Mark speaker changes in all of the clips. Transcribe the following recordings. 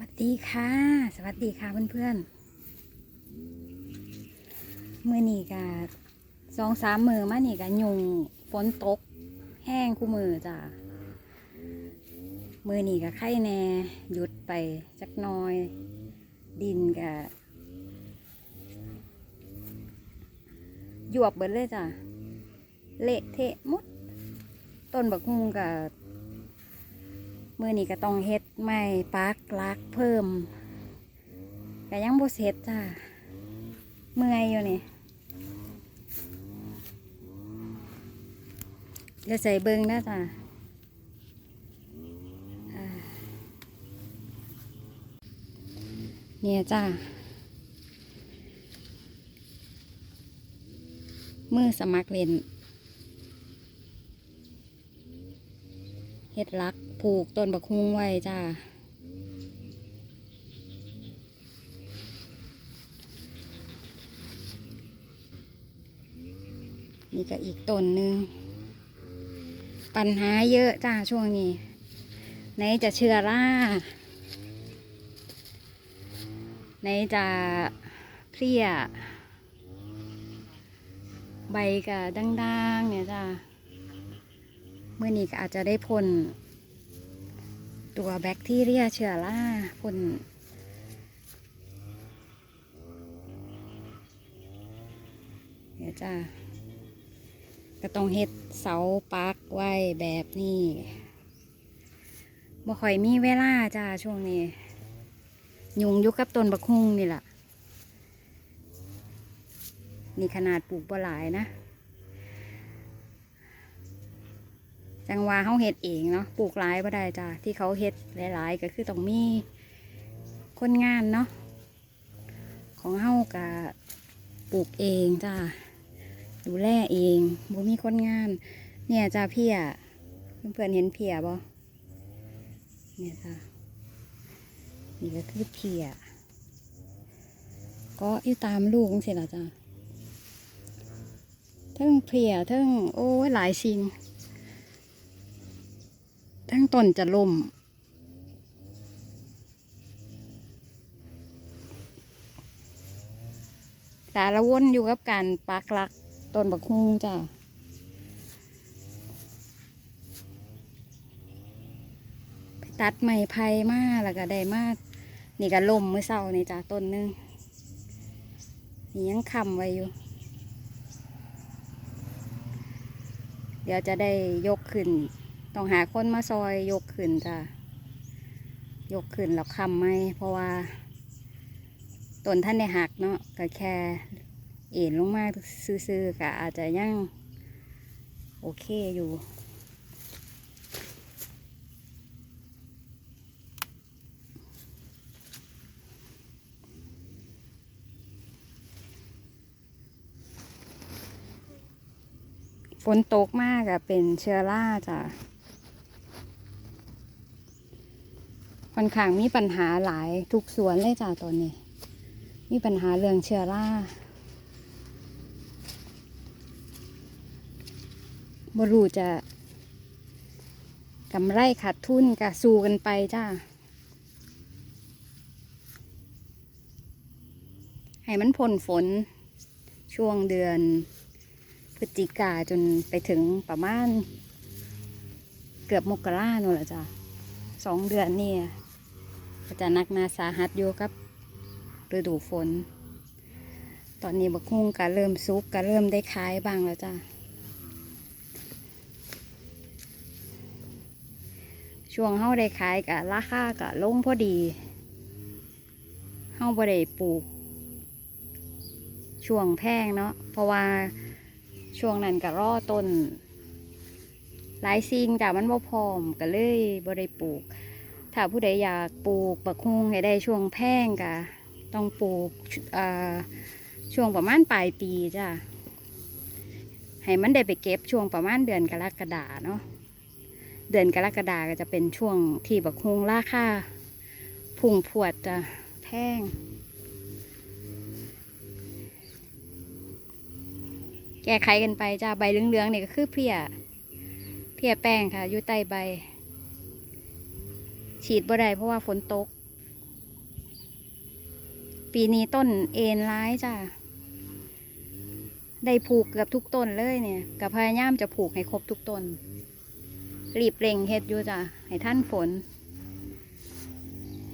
Speaker 1: วัสดีค่ะ สวัสดีค่ะเพื่อนๆมือนี่กะสองสามมือมานี่กะยุงฝนตก แห้งคู่มือจ้ะมือนี่กะไข่แน่หยุดไปจักน้อย ดินกะหยวบเบิดเลยจ้ะเละเทะหมดต้นบักฮุงกะ มื่อนี้ก็ต้องเฮ็ดไม้ปักลักเพิ่มก็ยังบ่เสร็จจ้าเมื่อยอยู่นี่เดี๋ยวใส่เบิ่งนะจ้าอ่าเนี่ยจ้ามือสมัครเล่น เฮ็ดลักผูกต้นบักฮุงไว้จ้านี่ก็อีกต้นหนึ่ง ปัญหาเยอะจ้าช่วงนี้ ไหนจะเชื้อราไหนจะเพลี้ย ใบก็ด่างๆเนี่ยจ้า เมื่อนี้ก็อาจจะได้พ่นตัวแบคทีเรียเชื้อราพ่นเดี๋ยวจ้าก็ต้องเฮ็ดเสาปักไว้แบบนี้บ่ค่อยมีเวลาจ้าช่วงนี้ ยุงยุกับต้นบักฮุงนี่แหละนี่ขนาดปลูกบ่หลายนะ จังหวาเขาเฮ็ดเองเนาะปลูกหลายบ่ได้จ้ะที่เขาเฮ็ดหลาย ๆ ก็คือต้องมีคนงานเนาะของเฮากะปลูกเองจ้าดูแลเองบ่มีคนงาน เนี่ยจ้าเพียเพื่อนเห็นเพียบ่เนี่ยจ้านี่ก็คือเพียก็อยู่ตามลูกเสร็จแล้วจ้าทั้งเพียทั้งโอ้หลายสิ่ง ทั้งต้นจะล่ม สารวนอยู่กับการปักหลักต้นบักฮุงจ้ะตัดไม้ไผ่มาแล้วก็ได้มานี่ก็ล่มมือเศร้านี่จ้ะต้นหนึงนี่ยังคำไว้อยู่ เดี๋ยวจะได้ยกขึ้น ต้องหาคนมาซอยยกขึ้นจ้ะยกขึ้นแล้วคำไหมเพราะว่าต้นท่านได้หักเนาะก็แค่เอ็นลงมาซื่อๆก็อาจจะยังโอเคอยู่ฝนตกมากอะเป็นเชื้อราจ้ะ ค่อนข้างมีปัญหาหลายทุกสวนเลยจ้ะตอนนี้ มีปัญหาเรื่องเชื้อราบรูจะกำไรขาดทุนกะสู้กันไปจ้า ให้มันพ้นฝนช่วงเดือนพฤศจิกาจนไปถึงประมาณ เกือบมกราโน่นแหละจ้ะสองเดือนนี่ ก็จะนักนาสาหัสอยู่กับฤดูฝน ตอนนี้บักฮุ่งก็เริ่มซุกก็เริ่มได้ขายบ้างแล้วจ้ะช่วงเฮาได้ขายกับราคากับลงพอดีเฮาบ่ได้ปลูก ช่วงแพงเนาะเพราะว่าช่วงนั้นก็รอต้น หลายสิ่งจ้ะมันบ่พร้อมก็เลยบ่ได้ปลูก ถ้าผู้ใดอยากปลูกบักฮุงให้ได้ช่วงแพงก็ต้องปลูกช่วงประมาณปลายปีจ้ะให้มันได้ไปเก็บช่วงประมาณเดือนกรกฎาเนาะเดือนกรกฎาก็จะเป็นช่วงที่บักฮุงราคาพุ่งพวดจะแพงแก้ไขกันไปจ้าใบเหลืองๆเนี่ยก็คือเพียเพียแป้งค่ะอยู่ใต้ใบ ฉีดบ่ได้เพราะว่าฝนตก ปีนี้ต้นเอ็นร้ายจ้ะได้ผูกเกือบทุกต้นเลยเนี่ยกับพยายามจะผูกให้ครบทุกต้น รีบเร่งเฮ็ดอยู่จ้ะให้ท่านฝน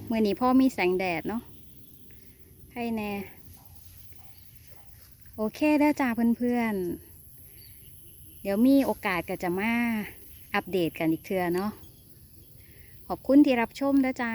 Speaker 1: เมื่อนี้พ่อมีแสงแดดเนาะให้แน่ โอเคเด้อจ้าเพื่อนๆ เดี๋ยวมีโอกาสก็จะมาอัปเดตกันอีกเทือเนาะ ขอบคุณที่รับชมนะจ้า